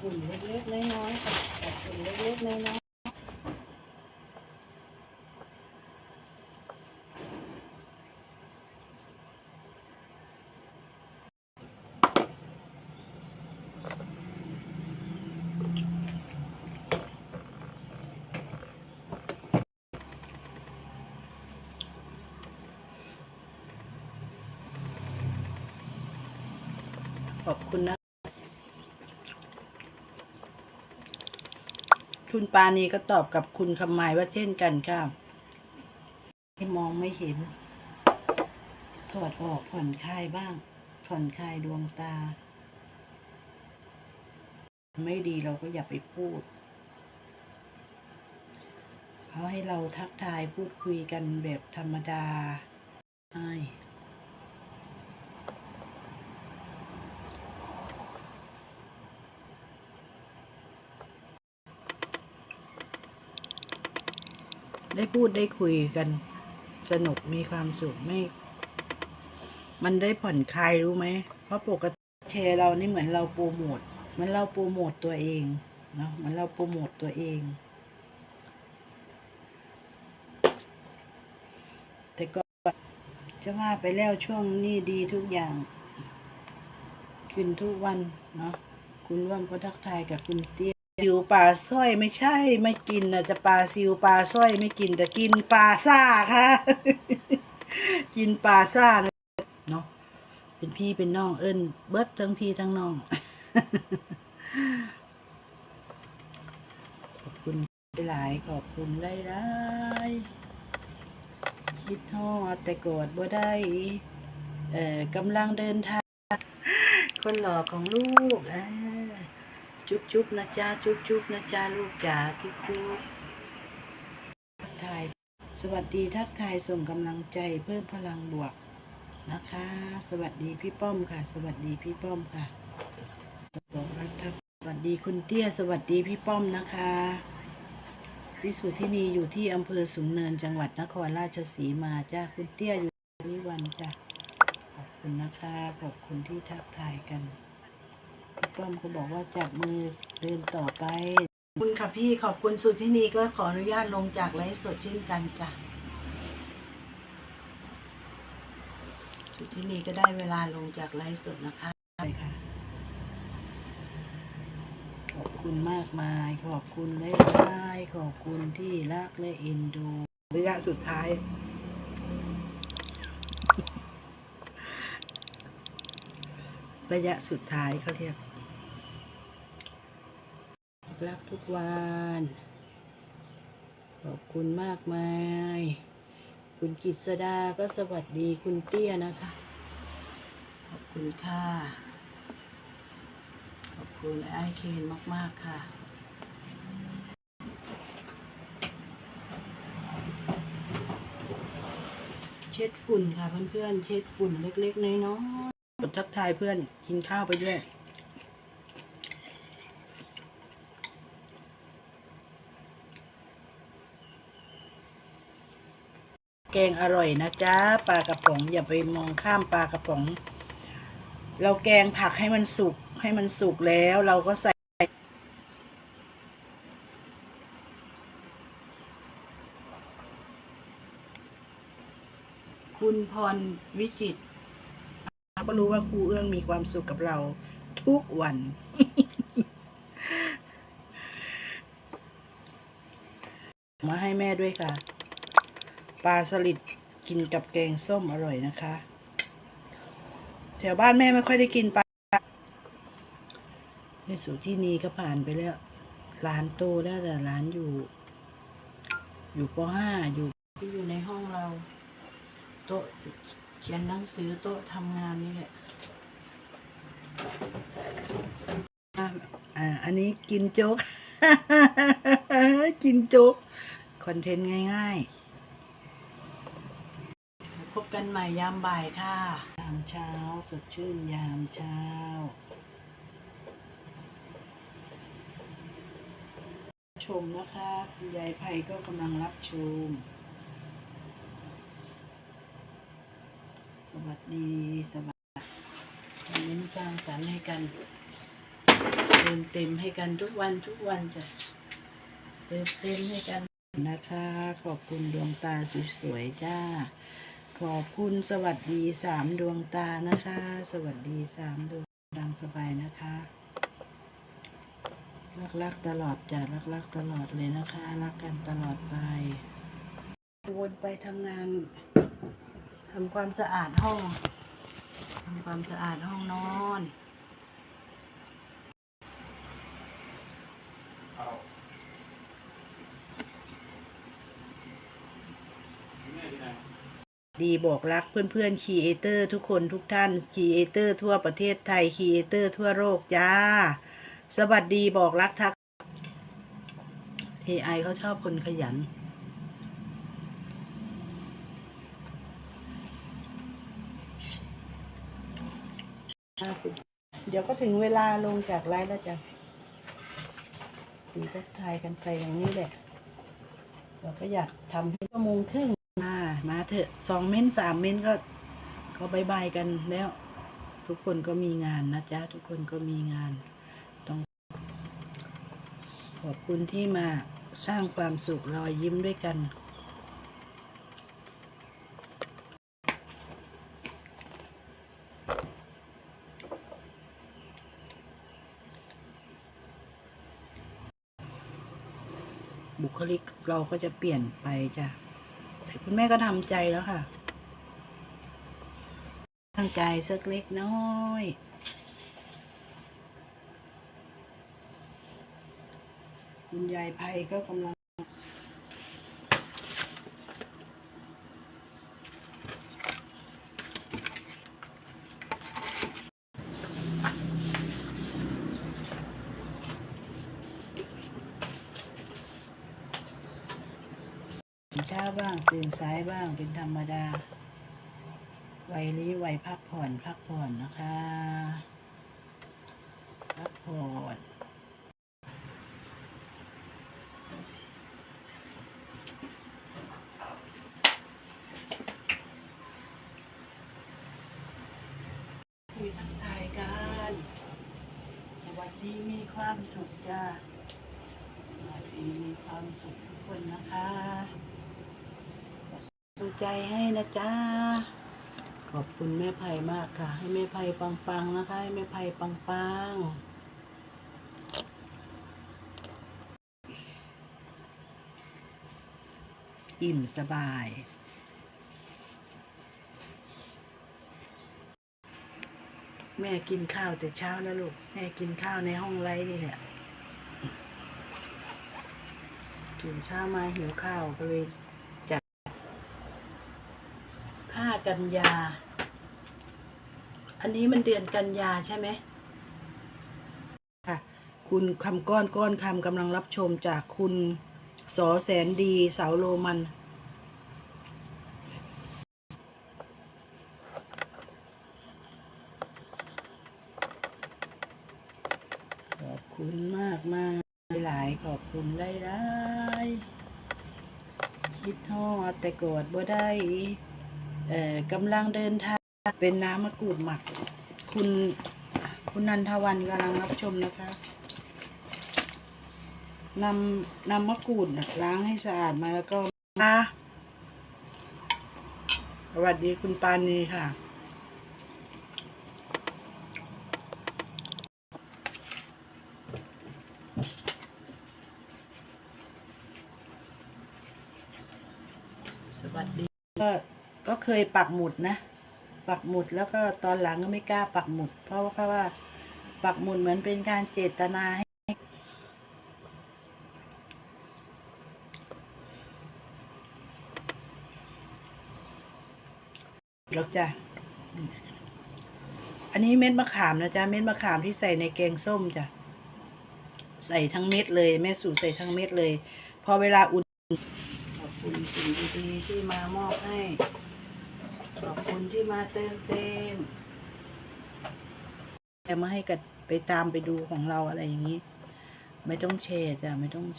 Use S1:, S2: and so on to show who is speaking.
S1: ฝุ่นเล็กๆน้อยๆค่ะปัดฝุ่นเล็กๆน้อยๆขอบคุณนะ คุณปานีก็ตอบกับคุณคำหมายว่าเช่นกันค่ะให้มองไม่เห็น ถอดออกผ่อนคลายบ้าง ผ่อนคลายดวงตา ไม่ดีเราก็อย่าไปพูดเขาให้เราทักทายพูดคุยกันแบบธรรมดาใช่ ได้พูดได้คุยกัน สนุกมีความสุขไม่ มันได้ผ่อนคลายรู้ไหม เพราะปกติแชร์เรานี่เหมือนเราโปรโมทเหมือนเราโปรโมทตัวเองเนาะเหมือนเราโปรโมทตัวเอง แต่ก็จะว่าไปแล้วช่วงนี้ดีทุกอย่าง ขึ้นทุกวันเนาะคุณร่วมก็ทักทายกับคุณเตี้ย ซิวปลาสร้อยไม่ใช่ไม่กินนะจะปลาซิวปลาสร้อยไม่กินแต่กินปลาซ่าค่ะ กินปลาซ่านะเนาะเป็นพี่เป็นน้องเอิ้นเบิดทั้งพี่ทั้งน้องขอบคุณหลายขอบคุณหลายๆคิดฮอดแต่กอดบ่ได้ เอ่อกำลังเดินทาง คนหล่อของลูกอ่า จุ๊บจุ๊บนะจ๊ะจุ๊บจุ๊บนะจ๊ะลูกจ๋าจุ๊บจุ๊บทักทาย สวัสดีทักทายส่งกำลังใจเพิ่มพลังบวกนะคะ สวัสดีพี่ป้อมค่ะ สวัสดีพี่ป้อมค่ะบอกรักทักสวัสดีคุณเตี้ย สวัสดีพี่ป้อมนะคะวิสุทธินีอยู่ที่อำเภอสูงเนินจังหวัดนครราชสีมาจ้าคุณเตี้ยอยู่วิวันจ้ะขอบคุณนะคะ ขอบคุณที่ทักทายกัน พี่ป้อมก็บอกว่าจับมือเดินต่อไป คุณค่ะพี่ขอบคุณสุดที่นี่ก็ขออนุญาตลงจากไลฟ์สดเช่นกันจ้ะสุดที่นี่ก็ได้เวลาลงจากไลฟ์สดนะคะใช่ค่ะ ขอบคุณมากมาย ขอบคุณหลายๆขอบคุณที่รักและเอ็นดูระยะสุดท้าย ระยะสุดท้ายเขาเรียก รักทุกวัน ขอบคุณมากมาย คุณกิษดาก็สวัสดีคุณเตี้ยนะคะ ขอบคุณค่ะ ขอบคุณไอเคนมาก ๆ ค่ะเช็ดฝุ่นค่ะเพื่อนๆ เช็ดฝุ่นเล็ก ๆ น้อยๆกดทักทายเพื่อนกินข้าวไปด้วย แกงอร่อยนะจ๊ะปลากระป๋องอย่าไปมองข้ามปลากระป๋อง เราแกงผักให้มันสุกให้มันสุกแล้วเราก็ใส่คุณพรวิจิตเราก็รู้ว่าครูเอื้องมีความสุขกับเราทุกวัน มาให้แม่ด้วยค่ะ ปลาสลิดกินกับแกงส้มอร่อยนะคะ แถวบ้านแม่ไม่ค่อยได้กินปลาในสุที่นี้ก็ผ่านไปแล้วร้านโตแล้วแต่ร้านอยู่ อยู่ปห้าอยู่ที่อยู่ในห้องเรา โต๊ะเขียนหนังสือโต๊ะทำงานนี่แหละอะอ่าอันนี้กินโจ๊ก กินโจ๊ก คอนเทนต์ง่าย ๆ พบกันใหม่ยามบ่ายค่ะ ยามเช้าสดชื่นยามเช้าชมนะคะคุณยายไพก็กำลังรับชม สวัสดีสวัสดีคอมเมนต์สร้างสรรค์ให้กันเติมเต็มให้กันทุกวันทุกวันจ้ะเติมเต็มให้กันนะคะ ขอบคุณดวงตาสวยๆจ้า ขอบคุณสวัสดีสามดวงตานะคะ สวัสดีสามดวงดังสบายนะคะรักรักตลอดจ้ะรักรักตลอดเลยนะคะ รักกันตลอดไปวนไปทำงานทำความสะอาดห้องทำความสะอาดห้องนอน ดีบอกรักเพื่อนๆครีเอเตอร์ทุกคนทุกท่านครีเอเตอร์ทั่วประเทศไทยครีเอเตอร์ทั่วโลกจ้า สวัสดีบอกรักทัก AI เขาชอบคนขยันเดี๋ยวก็ถึงเวลาลงจากไลฟ์แล้วจ้ะคุยทักทายกันไปอย่างนี้แหละ เราก็อยากทำให้ชั่วโมงครึ่ง มาเถอะสองเม้นสามเม้นก็ก็บายบายกันแล้ว ทุกคนก็มีงานนะจ๊ะ ทุกคนก็มีงาน ต้อง ขอบคุณที่มาสร้างความสุขรอยยิ้มด้วยกันบุคลิกเราก็จะเปลี่ยนไปจ้ะ แต่คุณแม่ก็ทำใจแล้วค่ะร่างกายสักเล็กน้อยคุณยายไพก็กำลัง บ้างตื่นสายบ้างเป็นธรรมดาวัยนี้วัยพักผ่อนพักผ่อนนะคะ พักผ่อนคุยทักทายกันสวัสดีมีความสุขจ้าสวัสดีมีความสุขทุกคนนะคะ ใจให้นะจ๊ะ ขอบคุณแม่ไผ่มากค่ะ ให้แม่ไผ่ปังๆนะคะ ให้แม่ไผ่ปังๆอิ่มสบาย แม่กินข้าวแต่เช้าแล้วลูก แม่กินข้าวในห้องไร้นี่แหละตื่นเช้ามาหิวข้าวก็เลย ห้า กันยา อันนี้มันเดือนกันยาใช่ไหมค่ะ คุณคำก้อนก้อนคำกำลังรับชมจากคุณสอแสนดีสาวโรมันขอบคุณมากมากหลายขอบคุณได้ได้คิดฮอดแต่กอดบ่ได้ กำลังเดินทางเป็นน้ำมะกรูดหมัก คุณคุณนันทวันกำลังรับชมนะคะนำนำมะกรูดล้างให้สะอาดมาแล้วก็มาสวัสดีคุณปานีค่ะ สวัสดี ก็ก็ เคยปักหมุดนะ ปักหมุดแล้วก็ตอนหลังก็ไม่กล้าปักหมุด เพราะว่าเขาว่า ปักหมุดเหมือนเป็นการเจตนาให้แล้วจ้ะ อันนี้เม็ดมะขามนะจ๊ะ เม็ดมะขามที่ใส่ในแกงส้มจ้ะ ใส่ทั้งเม็ดเลยแม่สูใส่ทั้งเม็ดเลย พอเวลาอุ่นขอบคุณสิ่งดีๆที่มามอบให้ ขอบคุณที่มาเติมเต็มแต่มาให้กันไปตามไปดูของเราอะไรอย่างนี้ ไม่ต้องแชร์จ้ะไม่ต้องแช